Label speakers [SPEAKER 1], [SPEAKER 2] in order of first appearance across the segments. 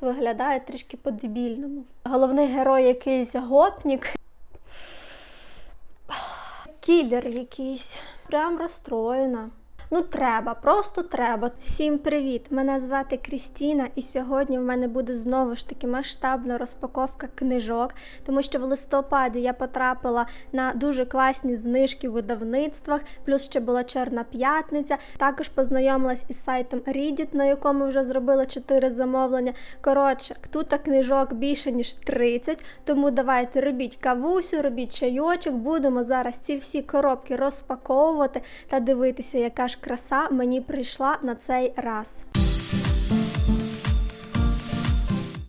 [SPEAKER 1] Виглядає трішки по-дебільному. Головний герой якийсь гопнік. Кілер якийсь. Прям розстроєна. Ну, треба, просто треба. Всім привіт! Мене звати Крістіна, і сьогодні в мене буде знову ж таки масштабна розпаковка книжок, тому що в листопаді я потрапила на дуже класні знижки в видавництвах, плюс ще була Чорна п'ятниця. Також познайомилась із сайтом Reddit, на якому вже зробила 4 замовлення. Коротше, тут книжок більше ніж 30, тому давайте робіть кавусю, робіть чайочок. Будемо зараз ці всі коробки розпаковувати та дивитися, яка ж краса мені прийшла на цей раз.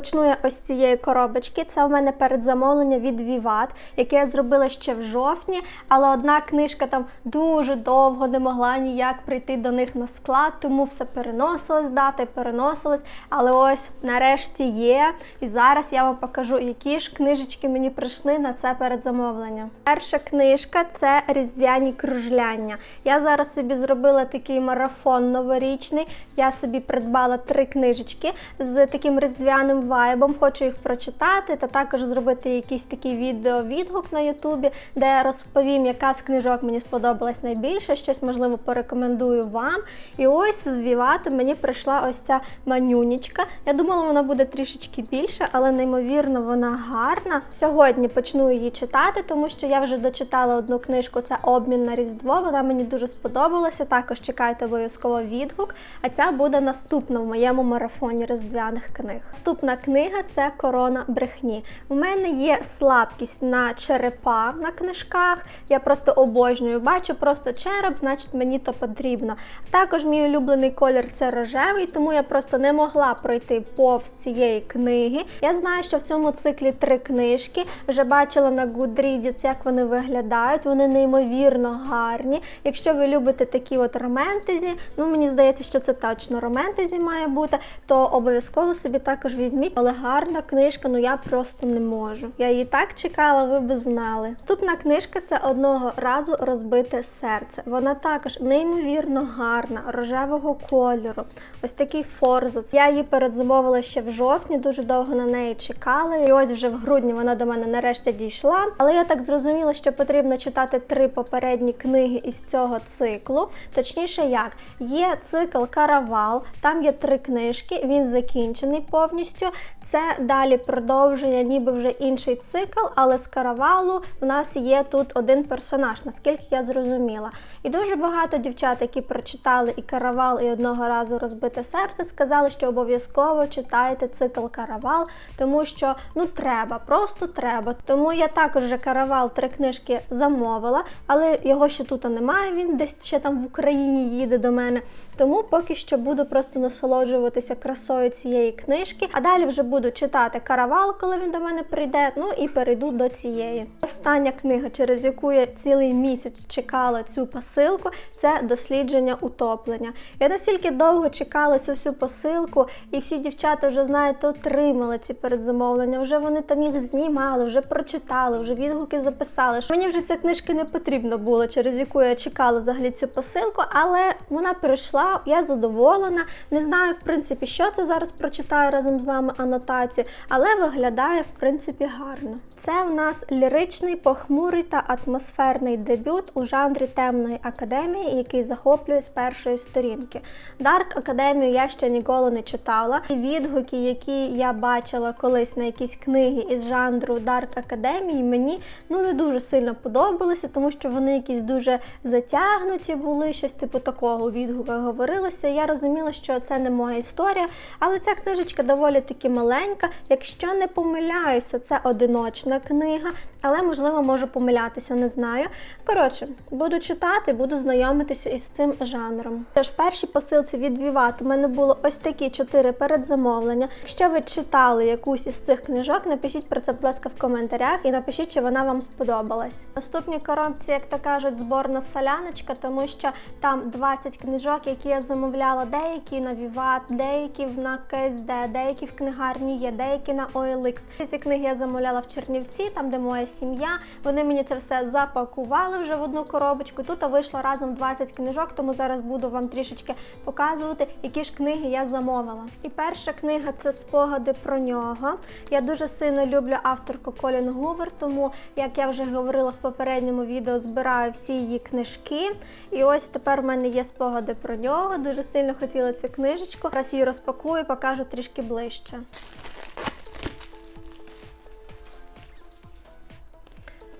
[SPEAKER 1] Почну я ось цієї коробочки. Це у мене передзамовлення від Vivat, яке я зробила ще в жовтні, але одна книжка там дуже довго не могла ніяк прийти до них на склад, тому все переносилось, дата і переносилось. Але ось нарешті є. І зараз я вам покажу, які ж книжечки мені прийшли на це передзамовлення. Перша книжка це різдвяні кружляння. Я зараз собі зробила такий марафон новорічний. Я собі придбала три книжечки з таким різдвяним вайбом. Хочу їх прочитати та також зробити якийсь такий відео-відгук на Ютубі, де розповім, яка з книжок мені сподобалась найбільше, щось можливо порекомендую вам. І ось з Вівату мені прийшла ось ця манюнічка. Я думала, вона буде трішечки більше, але неймовірно вона гарна. Сьогодні почну її читати, тому що я вже дочитала одну книжку. Це обмін на Різдво. Вона мені дуже сподобалася. Також чекайте обов'язково відгук. А ця буде наступна в моєму марафоні різдвяних книг. Наступна книга це Корона брехні. У мене є слабкість на черепа на книжках. Я просто обожнюю. Бачу просто череп, значить мені то потрібно. Також мій улюблений колір це рожевий, тому я просто не могла пройти повз цієї книги. Я знаю, що в цьому циклі три книжки. Вже бачила на Goodreads, як вони виглядають. Вони неймовірно гарні. Якщо ви любите такі от романтезі, ну мені здається, що це точно романтезі має бути, то обов'язково собі також візьміть. Але гарна книжка, ну я просто не можу. Я її так чекала, ви би знали. Наступна книжка це одного разу розбите серце. Вона також неймовірно гарна, рожевого кольору. Ось такий форзац. Я її передзамовила ще в жовтні, дуже довго на неї чекала. І ось вже в грудні вона до мене нарешті дійшла. Але я так зрозуміла, що потрібно читати три попередні книги із цього циклу. Точніше, як є цикл Каравал, там є три книжки, він закінчений повністю. Це далі продовження, ніби вже інший цикл, але з каравалу в нас є тут один персонаж, наскільки я зрозуміла. І дуже багато дівчат, які прочитали і каравал, і одного разу розбите серце, сказали, що обов'язково читайте цикл каравал, тому що ну треба, просто треба. Тому я також вже каравал три книжки замовила, але його ще тут немає. Він десь ще там в Україні їде до мене. Тому поки що буду просто насолоджуватися красою цієї книжки. А далі вже буду читати каравал, коли він до мене прийде. Ну і перейду до цієї. Остання книга, через яку я цілий місяць чекала цю посилку, це дослідження утоплення. Я настільки довго чекала цю всю посилку, і всі дівчата вже знаєте, отримали ці передзамовлення. Вже вони там їх знімали, вже прочитали, вже відгуки записали. Що мені вже ця книжка не потрібна була, через яку я чекала взагалі цю посилку, але вона прийшла, я задоволена. Не знаю, в принципі, що це зараз прочитаю разом з вами анотацію, але виглядає в принципі гарно. Це в нас ліричний, похмурий та атмосферний дебют у жанрі темної академії, який захоплює з першої сторінки. Дарк Академію я ще ніколи не читала. І відгуки, які я бачила колись на якісь книги із жанру Дарк Академії, мені ну не дуже сильно подобалися, тому що вони якісь дуже затягнуті були, щось типу такого у відгуках говорилося. Я розуміла, що це не моя історія, але ця книжечка доволі таки маленька. Якщо не помиляюся, це одиночна книга, але можливо можу помилятися, не знаю. Коротше, буду читати, буду знайомитися із цим жанром. Тож в першій посилці від Vivat у мене було ось такі чотири передзамовлення. Якщо ви читали якусь із цих книжок, напишіть про це, будь ласка, в коментарях і напишіть, чи вона вам сподобалась. Наступній коробці, як то кажуть, зборна соляночка, тому що там 20 книжок, які я замовляла, деякі на Vivat, деякі на КСД, деякі в книгарні є, деякі на OLX. Ці книги я замовляла в Чернівці, там де моя сім'я. Вони мені це все запакували вже в одну коробочку. Тут вийшло разом 20 книжок, тому зараз буду вам трішечки показувати, які ж книги я замовила. І перша книга це спогади про нього. Я дуже сильно люблю авторку Колін Гувер, тому як я вже говорила в попередньому відео, збираю всі її книжки. І ось тепер в мене є спогади про нього. Дуже сильно хотіла цю книжечку. Зараз її розпакую, покажу трішки ближче.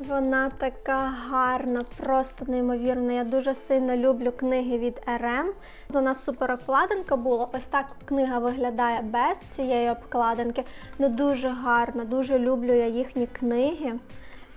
[SPEAKER 1] Вона така гарна, просто неймовірна. Я дуже сильно люблю книги від РМ. У нас супер обкладинка була. Ось так книга виглядає без цієї обкладинки. Ну дуже гарна, дуже люблю я їхні книги.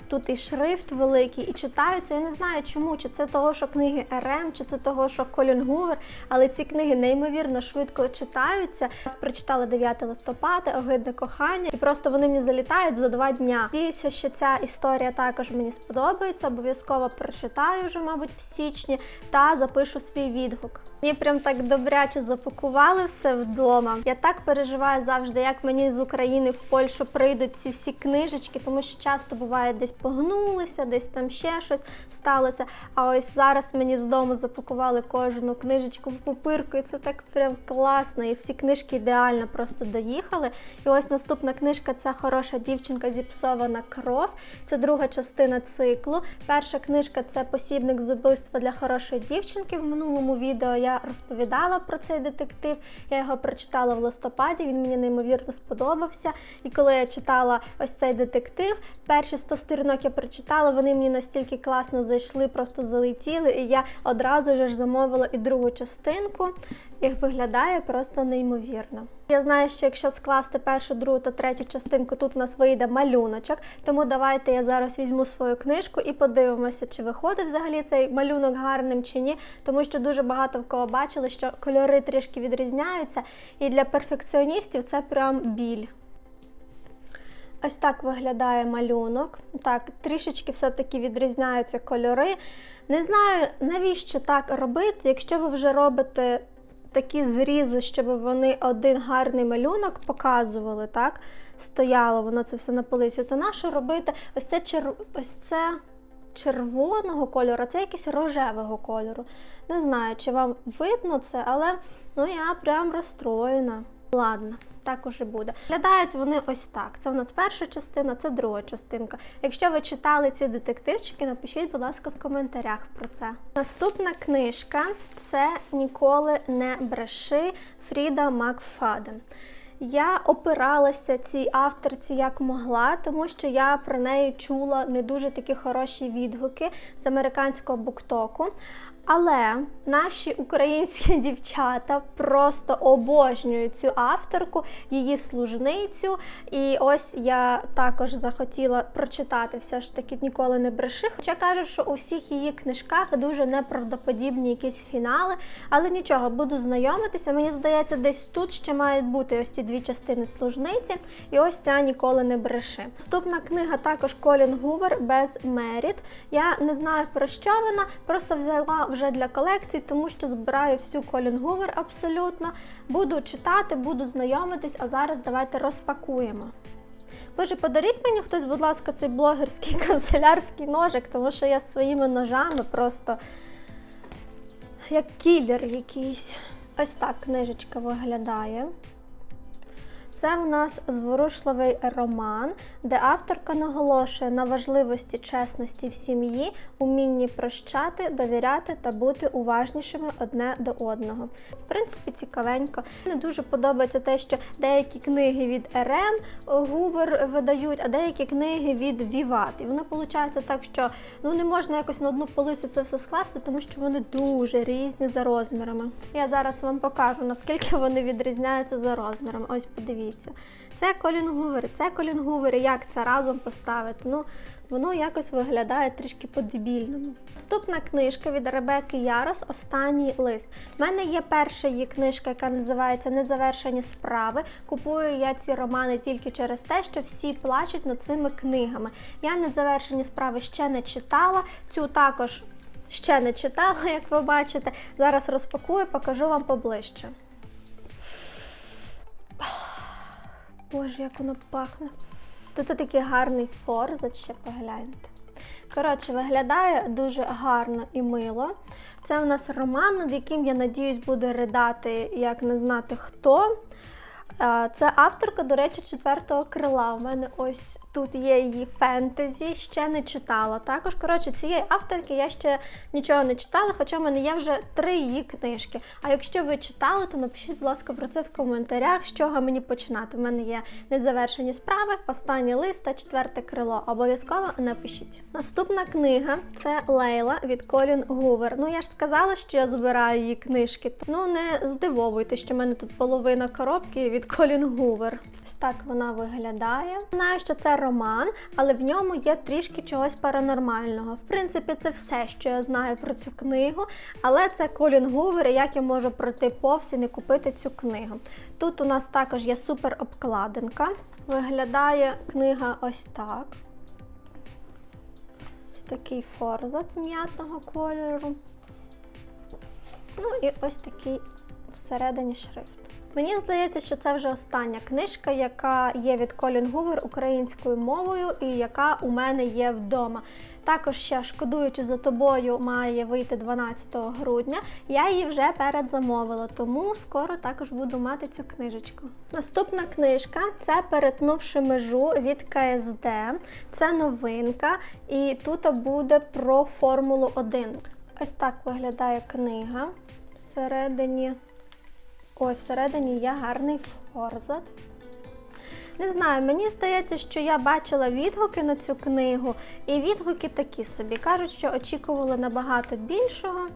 [SPEAKER 1] Тут і шрифт великий, і читаються. Я не знаю чому, чи це того, що книги РМ, чи це того, що Колін Гувер, але ці книги неймовірно швидко читаються. Я прочитала 9 листопада, огидне кохання, і просто вони мені залітають за два дня. Надіюся, що ця історія також мені сподобається. Обов'язково прочитаю вже, мабуть, в січні та запишу свій відгук. Мені прям так добряче запакували все вдома. Я так переживаю завжди, як мені з України в Польщу прийдуть ці всі книжечки, тому що часто буває десь погнулися, десь там ще щось сталося. А ось зараз мені з дому запакували кожну книжечку в пупирку, і це так прям класно. І всі книжки ідеально просто доїхали. І ось наступна книжка це хороша дівчинка зіпсована кров. Це друга частина циклу. Перша книжка це посібник з убивства для хорошої дівчинки. В минулому відео я розповідала про цей детектив. Я його прочитала в листопаді. Він мені неймовірно сподобався. І коли я читала ось цей детектив, перші 100 сторінок я прочитала, вони мені настільки класно зайшли, просто залетіли. І я одразу ж замовила і другу частинку. Їх виглядає просто неймовірно. Я знаю, що якщо скласти першу, другу та третю частинку, тут у нас вийде малюночок. Тому давайте я зараз візьму свою книжку і подивимося, чи виходить взагалі цей малюнок гарним чи ні. Тому що дуже багато в кого бачили, що кольори трішки відрізняються, і для перфекціоністів це прям біль. Ось так виглядає малюнок. Так, трішечки все-таки відрізняються кольори. Не знаю, навіщо так робити, якщо ви вже робите такі зрізи, щоб вони один гарний малюнок показували, так? Стояло воно це все на полиці, то нащо робити ось це чер... ось це червоного кольору, а це якесь рожевого кольору. Не знаю, чи вам видно це, але ну я прям розстроєна. Ладно, так уже буде. Виглядають вони ось так. Це в нас перша частина, це друга частинка. Якщо ви читали ці детективчики, напишіть, будь ласка, в коментарях про це. Наступна книжка це Ніколи не бреши Фріда Макфаден. Я опиралася цій авторці як могла, тому що я про неї чула не дуже такі хороші відгуки з американського буктоку. Але наші українські дівчата просто обожнюють цю авторку, її служницю. І ось я також захотіла прочитати все ж таки ніколи не бреши. Хоча кажуть, що у всіх її книжках дуже неправдоподібні якісь фінали, але нічого, буду знайомитися. Мені здається, десь тут ще мають бути ось ці дві частини служниці, і ось ця ніколи не бреши. Наступна книга також Колін Гувер без Меріт. Я не знаю про що вона, просто взяла вже для колекції, тому що збираю всю Колін Гувер абсолютно. Буду читати, буду знайомитись, а зараз давайте розпакуємо. Боже, подаріть мені хтось, будь ласка, цей блогерський канцелярський ножик, тому що я своїми ножами просто як кілер якийсь. Ось так книжечка виглядає. Це в нас зворушливий роман, де авторка наголошує на важливості чесності в сім'ї, умінні прощати, довіряти та бути уважнішими одне до одного. В принципі, цікавенько. Мені дуже подобається те, що деякі книги від РМ Гувер видають, а деякі книги від Віват. І воно виходить так, що ну не можна якось на одну полицю це все скласти, тому що вони дуже різні за розмірами. Я зараз вам покажу, наскільки вони відрізняються за розмірами. Ось подивіться. Це Колін Гувер, це Колін Гувер, як це разом поставити. Ну, воно якось виглядає трішки по-дебільному. Наступна книжка від Ребекки Ярос Останній лист. У мене є перша її книжка, яка називається Незавершені справи. Купую я ці романи тільки через те, що всі плачуть над цими книгами. Я незавершені справи ще не читала. Цю також ще не читала, як ви бачите. Зараз розпакую, покажу вам поближче. Боже, як воно пахне. Тут такий гарний форзач, ще погляньте. Коротше, виглядає дуже гарно і мило. Це у нас роман, над яким, я надіюсь, буде ридати, як не знати хто. Це авторка, до речі, четвертого крила. У мене ось тут є її фентезі, ще не читала. Також, коротше, цієї авторки я ще нічого не читала, хоча в мене є вже три її книжки. А якщо ви читали, то напишіть, будь ласка, про це в коментарях, з чого мені починати. У мене є незавершені справи, останній лист та четверте крило. Обов'язково напишіть. Наступна книга це Лейла від Колін Гувер. Ну я ж сказала, що я збираю її книжки. Ну не здивовуйте, що в мене тут половина коробки від Колін Гувер. Ось так вона виглядає. Знаю, що це роман, але в ньому є трішки чогось паранормального. В принципі, це все, що я знаю про цю книгу. Але це Колін Гувер, і як я можу пройти повз і не купити цю книгу. Тут у нас також є супер обкладинка. Виглядає книга ось так. Ось такий форзац м'ятного кольору. Ну і ось такий всередині шрифт. Мені здається, що це вже остання книжка, яка є від Колін Гувер українською мовою і яка у мене є вдома. Також ще шкодуючи за тобою, має вийти 12 грудня. Я її вже передзамовила, тому скоро також буду мати цю книжечку. Наступна книжка це Перетнувши межу від КСД. Це новинка, і тут буде про Формулу 1. Ось так виглядає книга. Всередині. Ой, всередині є гарний форзац. Не знаю, мені здається, що я бачила відгуки на цю книгу, і відгуки такі собі. Кажуть, що очікували набагато більшого,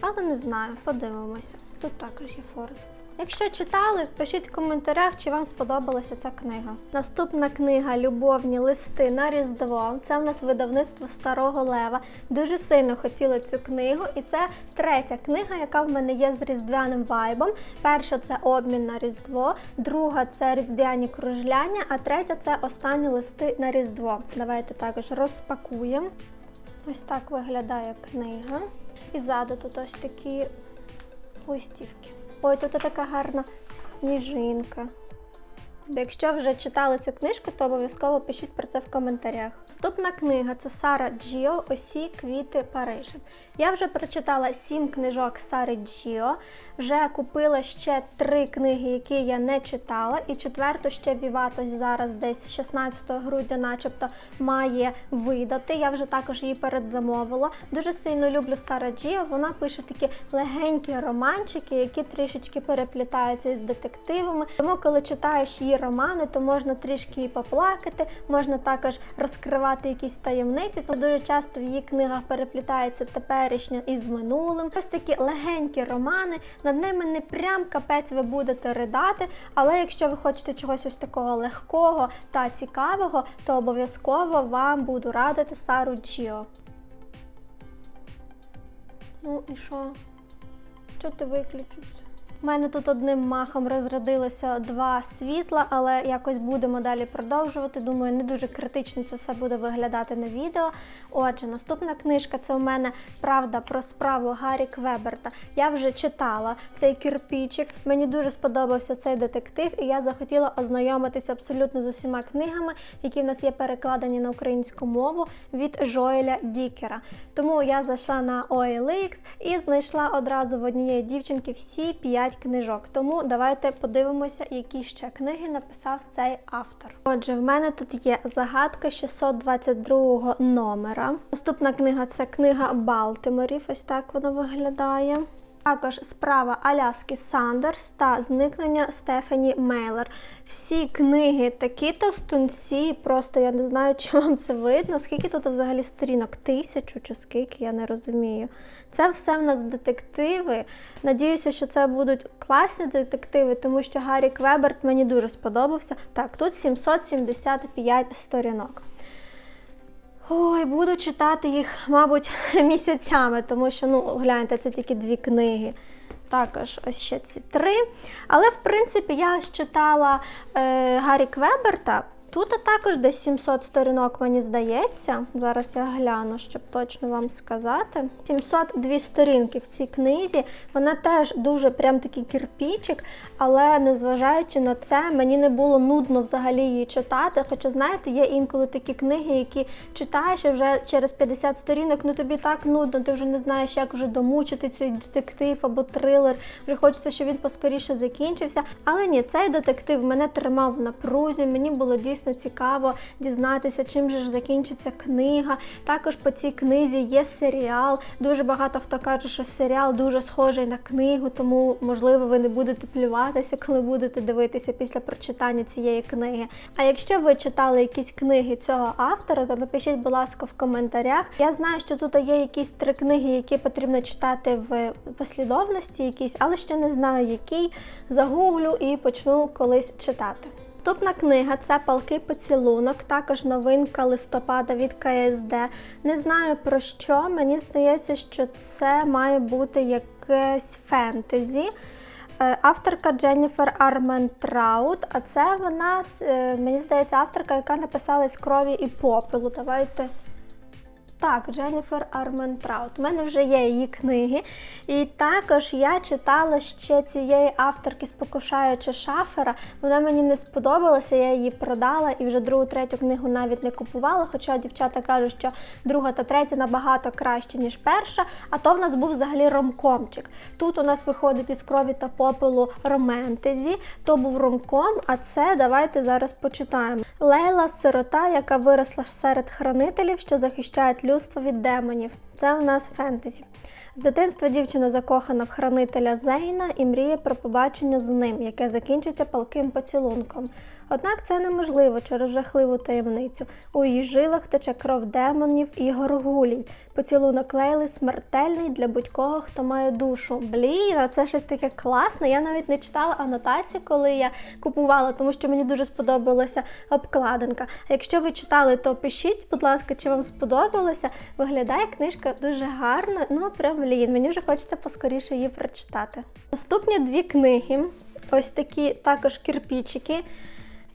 [SPEAKER 1] але не знаю, подивимося. Тут також є форзац. Якщо читали, пишіть в коментарях, чи вам сподобалася ця книга. Наступна книга Любовні листи на Різдво. Це в нас видавництво Старого Лева. Дуже сильно хотіла цю книгу, і це третя книга, яка в мене є з різдвяним вайбом. Перша це обмін на Різдво, друга це різдвяні кружляння, а третя це останні листи на Різдво. Давайте також розпакуємо. Ось так виглядає книга. І ззаду тут ось такі листівки. Ой, тут така гарна сніжинка. Якщо вже читали цю книжку, то обов'язково пишіть про це в коментарях. Наступна книга це Сара Джіо Осі квіти Парижа. Я вже прочитала сім книжок Сари Джіо, вже купила ще три книги, які я не читала, і четверту ще Віватось зараз десь 16 грудня, начебто, має видати. Я вже також її передзамовила. Дуже сильно люблю Сара Джіо. Вона пише такі легенькі романчики, які трішечки переплітаються із детективами. Тому, коли читаєш її романи, то можна трішки і поплакати, можна також розкривати якісь таємниці. Тому дуже часто в її книгах переплітається теперішнє із минулим. Ось такі легенькі романи. Над ними не прям капець ви будете ридати, але якщо ви хочете чогось ось такого легкого та цікавого, то обов'язково вам буду радити Сару Джіо. Ну і що? Що ти виключився? У мене тут одним махом розрядилося два світла, але якось будемо далі продовжувати. Думаю, не дуже критично це все буде виглядати на відео. Отже, наступна книжка це у мене Правда про справу Гаррі Квеберта. Я вже читала цей кірпічик. Мені дуже сподобався цей детектив, і я захотіла ознайомитися абсолютно з усіма книгами, які в нас є перекладені на українську мову від Жоеля Дікера. Тому я зайшла на OLX і знайшла одразу в однієї дівчинки всі п'ять книжок. Тому давайте подивимося, які ще книги написав цей автор. Отже, в мене тут є загадка 622 номера. Наступна книга це книга Балтиморів. Ось так вона виглядає. Також справа Аляски Сандерс та зникнення Стефані Мейлер. Всі книги такі товстунці, просто я не знаю, чи вам це видно. Скільки тут взагалі сторінок? Тисячу чи скільки, я не розумію. Це все в нас детективи. Надіюся, що це будуть класні детективи, тому що Гаррі Квеберт мені дуже сподобався. Так, тут 775 сторінок. Ой, буду читати їх, мабуть, місяцями, тому що, ну, гляньте, це тільки дві книги. Також ось ще ці три. Але, в принципі, я читала е, Гаррі Квеберта. Тут також десь 700 сторінок, мені здається. Зараз я гляну, щоб точно вам сказати. 702 сторінки в цій книзі. Вона теж дуже прям такий кірпічик, але незважаючи на це, мені не було нудно взагалі її читати. Хоча, знаєте, є інколи такі книги, які читаєш і вже через 50 сторінок, ну тобі так нудно, ти вже не знаєш, як вже домучити цей детектив або трилер. Вже хочеться, щоб він поскоріше закінчився. Але ні, цей детектив мене тримав в напрузі. Мені було дійсно цікаво дізнатися, чим же ж закінчиться книга. Також по цій книзі є серіал. Дуже багато хто каже, що серіал дуже схожий на книгу, тому можливо ви не будете плюватися, коли будете дивитися після прочитання цієї книги. А якщо ви читали якісь книги цього автора, то напишіть, будь ласка, в коментарях. Я знаю, що тут є якісь три книги, які потрібно читати в послідовності, якісь, але ще не знаю, який. Загуглю і почну колись читати. Наступна книга це Палкий поцілунок, також новинка листопада від КСД. Не знаю про що. Мені здається, що це має бути якесь фентезі. Е, Авторка Дженніфер Арментраут, а це вона, е, мені здається, авторка, яка написала з крові і попелу. Давайте. Так, Дженніфер Арментраут. У мене вже є її книги. І також я читала ще цієї авторки Спокушаючи Шафера. Вона мені не сподобалася, я її продала і вже другу, третю книгу навіть не купувала. Хоча дівчата кажуть, що друга та третя набагато краще, ніж перша. А то в нас був взагалі ромкомчик. Тут у нас виходить із крові та попелу романтезі, то був ромком, а це давайте зараз почитаємо. Лейла сирота, яка виросла серед хранителів, що захищають людство від демонів. Це у нас фентезі. З дитинства дівчина закохана в хранителя Зейна і мріє про побачення з ним, яке закінчиться палким поцілунком. Однак це неможливо через жахливу таємницю. У її жилах тече кров демонів і горгулій. Поцілунок Лейли смертельний для будь-кого, хто має душу. Блін, а це щось таке класне. Я навіть не читала анотації, коли я купувала, тому що мені дуже сподобалася обкладинка. Якщо ви читали, то пишіть, будь ласка, чи вам сподобалося. Виглядає книжка дуже гарно. Ну прям блін, мені вже хочеться поскоріше її прочитати. Наступні дві книги, ось такі також кірпічики.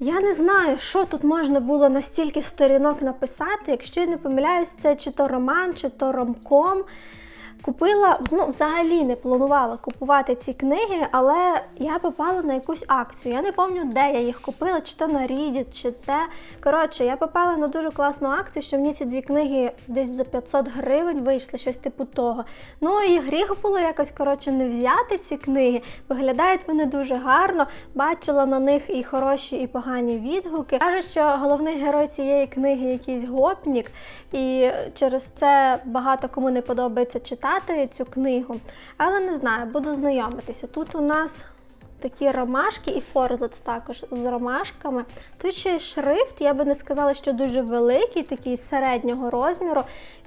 [SPEAKER 1] Я не знаю, що тут можна було настільки сторінок написати. Якщо я не помиляюсь, це чи то роман, чи то ромком. Купила, ну, взагалі не планувала купувати ці книги, але я попала на якусь акцію. Я не пам'ятаю, де я їх купила, чи то на Reddit, чи те. Коротше, я попала на дуже класну акцію, що мені ці дві книги десь за 500 гривень вийшли, щось типу того. Ну і гріх було якось коротше не взяти ці книги. Виглядають вони дуже гарно. Бачила на них і хороші, і погані відгуки. Кажуть, що головний герой цієї книги якийсь гопнік, і через це багато кому не подобається читати цю книгу. Але не знаю, буду знайомитися. Тут у нас такі ромашки і форзац також з ромашками. Тут ще шрифт, я би не сказала, що дуже великий, такий середнього розміру.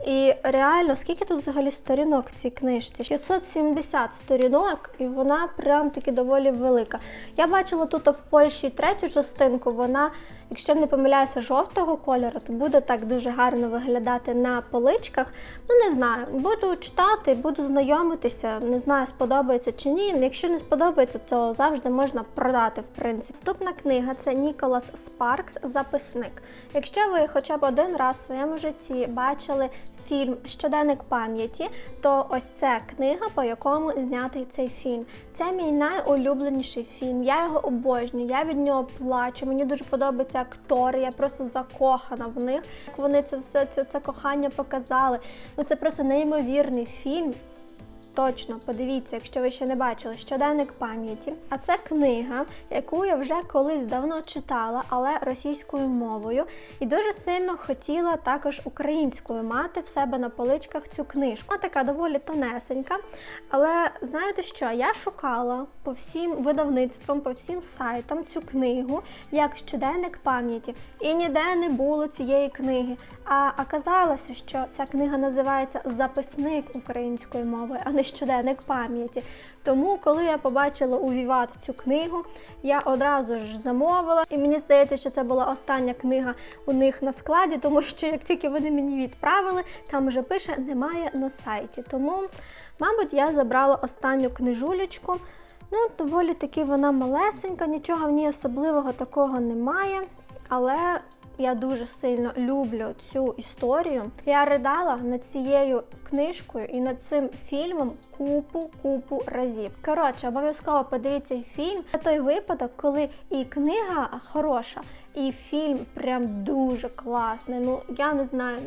[SPEAKER 1] І реально, скільки тут взагалі сторінок в цій книжці? 570 сторінок, і вона прям таки доволі велика. Я бачила тут в Польщі третю частинку, вона. Якщо не помиляюся жовтого кольору, то буде так дуже гарно виглядати на поличках. Ну не знаю, буду читати, буду знайомитися. Не знаю, сподобається чи ні. Якщо не сподобається, то завжди можна продати. В принципі, наступна книга це Ніколас Спаркс, записник. Якщо ви хоча б один раз в своєму житті бачили фільм Щоденник пам'яті, то ось це книга, по якому знятий цей фільм. Це мій найулюбленіший фільм. Я його обожнюю, я від нього плачу. Мені дуже подобаються актори, я просто закохана в них. Вони це все це, це кохання показали. Ну це просто неймовірний фільм. Точно, подивіться, якщо ви ще не бачили щоденник пам'яті. А це книга, яку я вже колись давно читала, але російською мовою, і дуже сильно хотіла також українською мати в себе на поличках цю книжку. Вона така доволі тонесенька. Але знаєте що? Я шукала по всім видавництвам, по всім сайтам цю книгу як щоденник пам'яті. І ніде не було цієї книги. А оказалося, що ця книга називається Записник українською мовою, а не щоденник пам'яті. Тому, коли я побачила у Віват цю книгу, я одразу ж замовила, і мені здається, що це була остання книга у них на складі, тому що як тільки вони мені відправили, там вже пише немає на сайті. Тому, мабуть, я забрала останню книжулечку. Ну, доволі таки вона малесенька, нічого в ній особливого такого немає. але я дуже сильно люблю цю історію. Я ридала над цією книжкою і над цим фільмом купу купу разів. Коротше, обов'язково подивіться фільм. Це той випадок, коли і книга хороша, і фільм прям дуже класний. Ну я не знаю.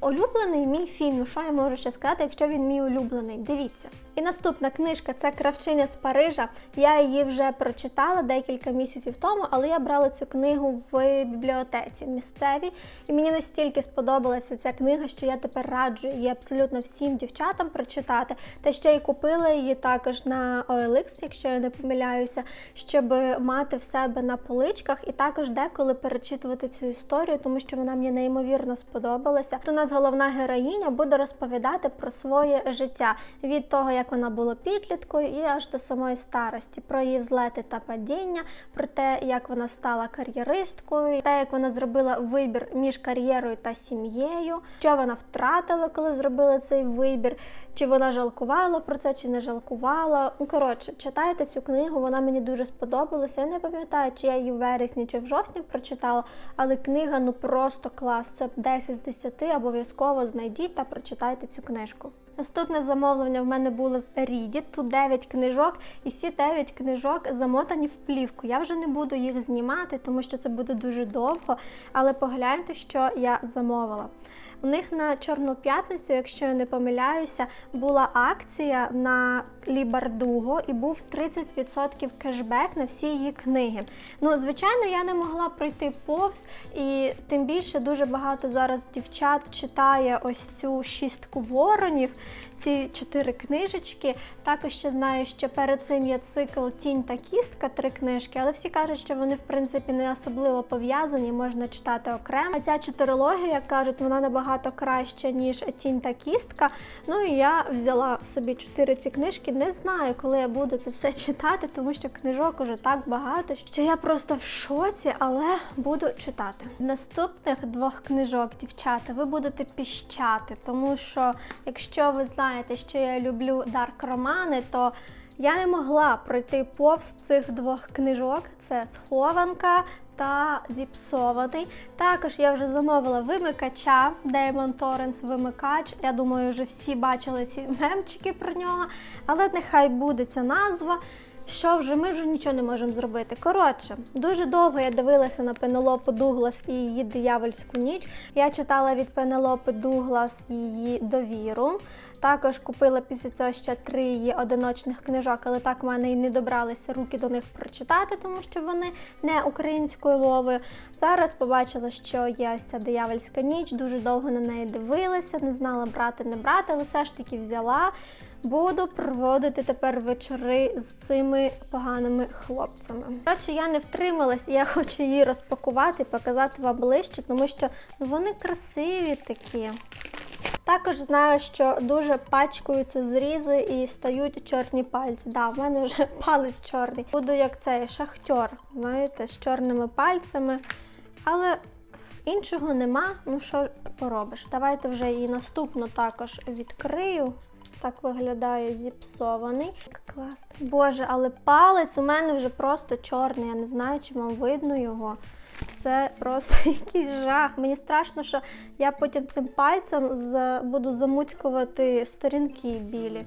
[SPEAKER 1] Улюблений мій фільм. Ну що я можу ще сказати, якщо він мій улюблений? Дивіться. І наступна книжка це Кравчиня з Парижа. Я її вже прочитала декілька місяців тому, але я брала цю книгу в бібліотеці місцевій, і мені настільки сподобалася ця книга, що я тепер раджу її абсолютно всім дівчатам прочитати. Та ще й купила її також на OLX, якщо я не помиляюся, щоб мати в себе на поличках і також деколи перечитувати цю історію, тому що вона мені неймовірно сподобалася. Тут у нас головна героїня буде розповідати про своє життя від того, як вона була підліткою, і аж до самої старості, про її взлети та падіння, про те, як вона стала кар'єристкою, те, як вона зробила вибір між кар'єрою та сім'єю, що вона втратила, коли зробила цей вибір, чи вона жалкувала про це, чи не жалкувала. Ну коротше, читайте цю книгу, вона мені дуже сподобалася. Я не пам'ятаю, чи я її в вересні чи в жовтні прочитала, але книга ну просто клас. Це 10 з 10, обов'язково знайдіть та прочитайте цю книжку. Наступне замовлення в мене було з Reddit. Тут 9 книжок, і всі 9 книжок замотані в плівку. Я вже не буду їх знімати, тому що це буде дуже довго. Але погляньте, що я замовила. У них на Чорну п'ятницю, якщо я не помиляюся, була акція на Лібардуго і був 30% кешбек на всі її книги. Ну, звичайно, я не могла пройти повз, і тим більше дуже багато зараз дівчат читає ось цю шістку воронів, ці чотири книжечки. Також ще знаю, що перед цим є цикл Тінь та кістка, три книжки, але всі кажуть, що вони в принципі не особливо пов'язані, можна читати окремо. А ця чотирилогія, як кажуть, вона набагато краща, ніж тінь та кістка. Ну і я взяла собі чотири ці книжки. Не знаю, коли я буду це все читати, тому що книжок уже так багато, що я просто в шоці, але буду читати. Наступних двох книжок, дівчата, ви будете піщати, тому що якщо ви знаєте, що я люблю дарк романи, то я не могла пройти повз цих двох книжок: це схованка та зіпсований. Також я вже замовила вимикача Demon Torrents вимикач. Я думаю, вже всі бачили ці мемчики про нього, але нехай буде ця назва. Що вже ми вже нічого не можемо зробити. Коротше, дуже довго я дивилася на Пенелопу Дуглас і її диявольську ніч. Я читала від Пенелопи Дуглас її довіру. Також купила після цього ще три її одиночних книжок, але так в мене і не добралися руки до них прочитати, тому що вони не українською мовою. Зараз побачила, що є ця диявольська ніч, дуже довго на неї дивилася, не знала брати, не брати, але все ж таки взяла. Буду проводити тепер вечори з цими поганими хлопцями. Коротше, я не втрималась, я хочу її розпакувати, показати вам ближче, тому що вони красиві такі. Також знаю, що дуже пачкаються зрізи і стають чорні пальці. Да, в мене вже палець чорний. Буду як цей шахтер, знаєте, з чорними пальцями. Але іншого нема. Ну що поробиш? Давайте вже її наступну також відкрию. Так виглядає зіпсований. Як Боже, але палець у мене вже просто чорний. Я не знаю, чи вам видно його. Це просто якийсь жах. Мені страшно, що я потім цим пальцем буду замуцькувати сторінки білі.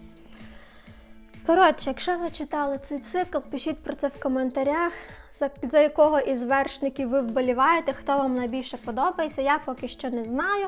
[SPEAKER 1] Коротше, якщо ви читали цей цикл, пишіть про це в коментарях, за, якого із вершників ви вболіваєте, хто вам найбільше подобається. Я поки що не знаю.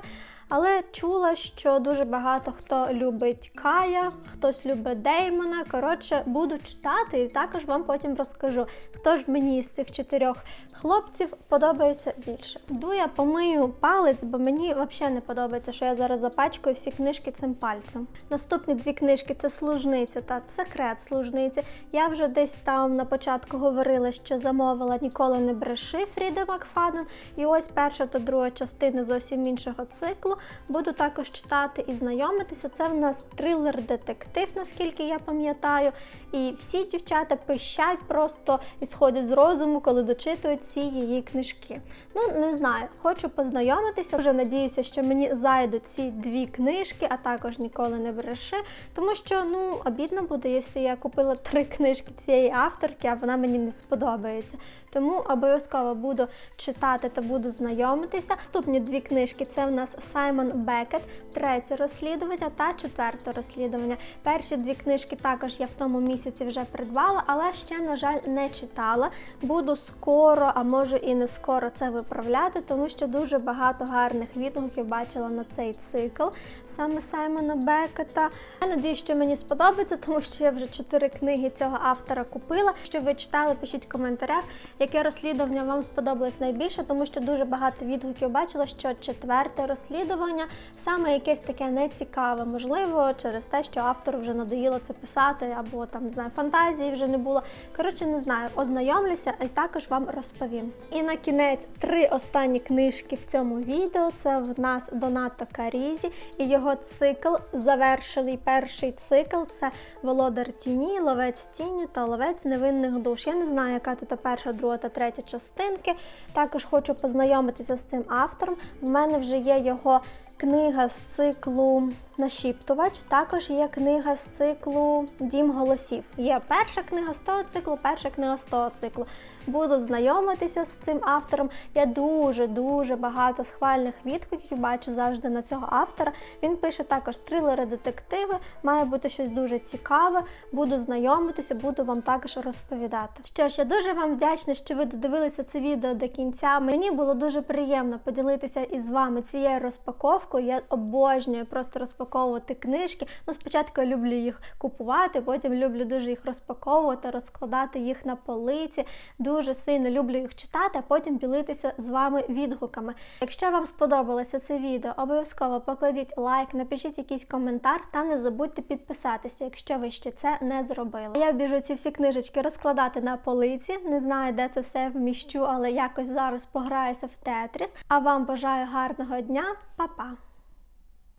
[SPEAKER 1] Але чула, що дуже багато хто любить Кая, хтось любить Деймона. Коротше, буду читати і також вам потім розкажу, хто ж мені із цих чотирьох хлопців подобається більше. Йду я помию палець, бо мені взагалі не подобається, що я зараз запачкаю всі книжки цим пальцем. Наступні дві книжки це служниця та секрет служниці. Я вже десь там на початку говорила, що замовила ніколи не бреши Фріда Макфаден. І ось перша та друга частина зовсім іншого циклу. Буду також читати і знайомитися. Це в нас трилер-детектив, наскільки я пам'ятаю. І всі дівчата пищать просто і сходять з розуму, коли дочитують ці її книжки. Ну, не знаю, хочу познайомитися. Вже надіюся, що мені зайдуть ці дві книжки, а також ніколи не бреши. Тому що ну обідно буде, якщо я купила три книжки цієї авторки, а вона мені не сподобається. Тому обов'язково буду читати та буду знайомитися. Наступні дві книжки це в нас Саймон Бекет, третє розслідування та четверте розслідування. Перші дві книжки також я в тому місяці вже придбала, але ще, на жаль, не читала. Буду скоро, а може і не скоро це виправляти, тому що дуже багато гарних відгуків бачила на цей цикл саме Саймона Бекета. Я надію, що мені сподобається, тому що я вже чотири книги цього автора купила. Що ви читали, пишіть в коментарях, яке розслідування вам сподобалось найбільше, тому що дуже багато відгуків бачила, що четверте розслідування саме якесь таке нецікаве, можливо, через те, що автору вже надоїло це писати, або там не знаю, фантазії вже не було. Коротше, не знаю, ознайомлюся і також вам розповім. І на кінець три останні книжки в цьому відео. Це в нас Донато Карізі і його цикл, завершений перший цикл. Це Володар Тіні, Ловець Тіні та Ловець невинних душ. Я не знаю, яка тут перша, друга та третя частинки. Також хочу познайомитися з цим автором. В мене вже є його книга з циклу Нашіптувач. Також є книга з циклу Дім голосів. Є перша книга з того циклу, перша книга з того циклу. Буду знайомитися з цим автором. Я дуже дуже багато схвальних відгуків бачу завжди на цього автора. Він пише також трилери, детективи. Має бути щось дуже цікаве. Буду знайомитися, буду вам також розповідати. Що ж, я дуже вам вдячна, що ви додивилися це відео до кінця. Мені було дуже приємно поділитися із вами цією розпаковкою. Я обожнюю просто розпаковувати книжки. Ну, спочатку я люблю їх купувати, потім люблю дуже їх розпаковувати, розкладати їх на полиці. Дуже сильно люблю їх читати, а потім ділитися з вами відгуками. Якщо вам сподобалося це відео, обов'язково покладіть лайк, напишіть якийсь коментар та не забудьте підписатися, якщо ви ще це не зробили. Я біжу ці всі книжечки розкладати на полиці. Не знаю, де це все вміщу, але якось зараз пограюся в Тетріс. А вам бажаю гарного дня, Па-па!